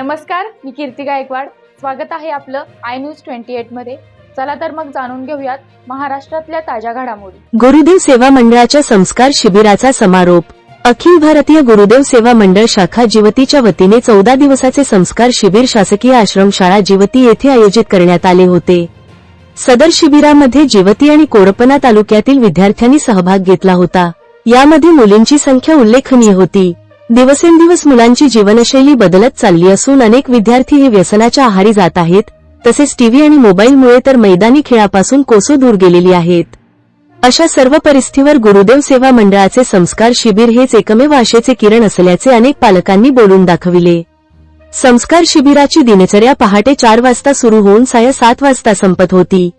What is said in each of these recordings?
नमस्कार मी कीर्ती गायकवाड. स्वागत आहे आपलं आय न्यूज ट्वेंटी एटमध्ये. चला तर मग जाणून घेऊयात महाराष्ट्रातल्या ताज्या घडामोडी. गुरुदेव सेवा मंडळाच्या संस्कार शिबिराचा समारोप. अखिल भारतीय गुरुदेव सेवा मंडळ शाखा जिवतीच्या वतीने चौदा दिवसाचे संस्कार शिबिर शासकीय आश्रमशाळा जिवती येथे आयोजित करण्यात आले होते. सदर शिबिरामध्ये जिवती आणि कोरपना तालुक्यातील विद्यार्थ्यांनी सहभाग घेतला होता. यामध्ये मुलींची संख्या उल्लेखनीय होती. दिवसेंदिवस मुलांची जीवनशैली बदलत चालली असून अनेक विद्यार्थी हे व्यसनाच्या आहारी जात आहेत. तसेच टीव्ही आणि मोबाईलमुळे तर मैदानी खेळापासून कोसो दूर गेलेली आहेत. अशा सर्व परिस्थितीवर गुरुदेव सेवा मंडळाचे संस्कार शिबिर हेच एकमेव आशेचे किरण असल्याचे अनेक पालकांनी बोलून दाखविले. संस्कार शिबिराची दिनचर्या पहाटे चार वाजता सुरू होऊन साया सात वाजता संपत होती.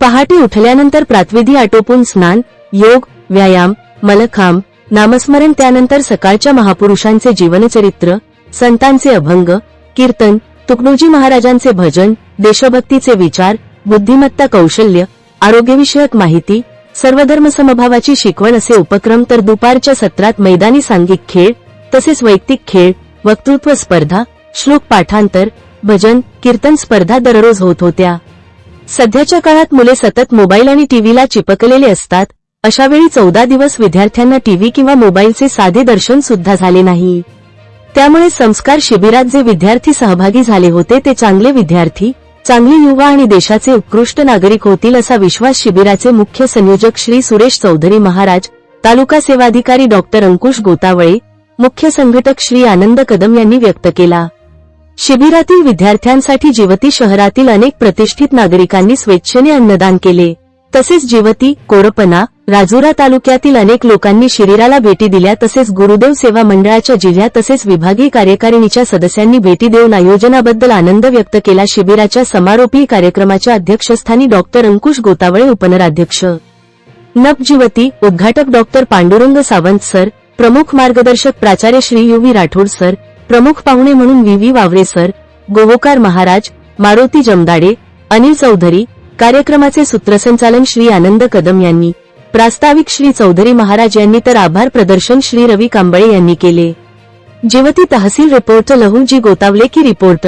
पहाटे उठल्यानंतर प्रातविधी आटोपून स्नान योग व्यायाम मलखांब नामस्मरण त्यानंतर सकाळच्या महापुरुषांचे जीवनचरित्र संतांचे अभंग कीर्तन तुकडोजी महाराजांचे भजन देशभक्तीचे विचार बुद्धिमत्ता कौशल्य आरोग्यविषयक माहिती सर्वधर्म समभावाची शिकवण असे उपक्रम तर दुपारच्या सत्रात मैदानी सांघिक खेळ तसेच वैयक्तिक खेळ वक्तृत्व स्पर्धा श्लोक पाठांतर भजन कीर्तन स्पर्धा दररोज होत होत्या. सध्याच्या काळात मुले सतत मोबाईल आणि टीव्हीला चिपकलेले असतात अशावेळी चौदा दिवस विद्यार्थ्यांना टीव्ही किंवा मोबाईलचे साधे दर्शन सुद्धा झाले नाही. त्यामुळे संस्कार शिबिरात जे विद्यार्थी सहभागी झाले होते ते चांगले विद्यार्थी चांगली युवा आणि देशाचे उत्कृष्ट नागरिक होतील असा विश्वास शिबिराचे मुख्य संयोजक श्री सुरेश चौधरी महाराज तालुका सेवाधिकारी डॉक्टर अंकुश गोतावळे मुख्य संघटक श्री आनंद कदम यांनी व्यक्त केला. शिबिरातील विद्यार्थ्यांसाठी जिवती शहरातील अनेक प्रतिष्ठित नागरिकांनी स्वेच्छेने अन्नदान केले. तसेच जिवती कोरपना राजुरा तालुक्यातील अनेक लोकांनी शिबिराला भेटी दिल्या तसेच गुरुदेव सेवा मंडळाच्या जिल्ह्या तसेच विभागीय कार्यकारिणीच्या सदस्यांनी भेटी देऊन आयोजनाबद्दल आनंद व्यक्त केला. शिबिराच्या समारोपी कार्यक्रमाच्या अध्यक्षस्थानी डॉक्टर अंकुश गोतावळे उपनराध्यक्ष नवजिवती उद्घाटक डॉक्टर पांडुरंग सावंत सर प्रमुख मार्गदर्शक प्राचार्य Shri U V Rathod sir प्रमुख पाहुणे म्हणून V V Waware sir Govokar Maharaj Maruti Jamdade Anil Chaudhari कार्यक्रमाचे सूत्रसंचालन श्री आनंद कदम यांनी. प्रास्ताविक श्री चौधरी महाराज यांनी तर आभार प्रदर्शन श्री रवी कांबळे यांनी केले. जेवती तहसील रिपोर्ट लहूजी गोतावले की रिपोर्ट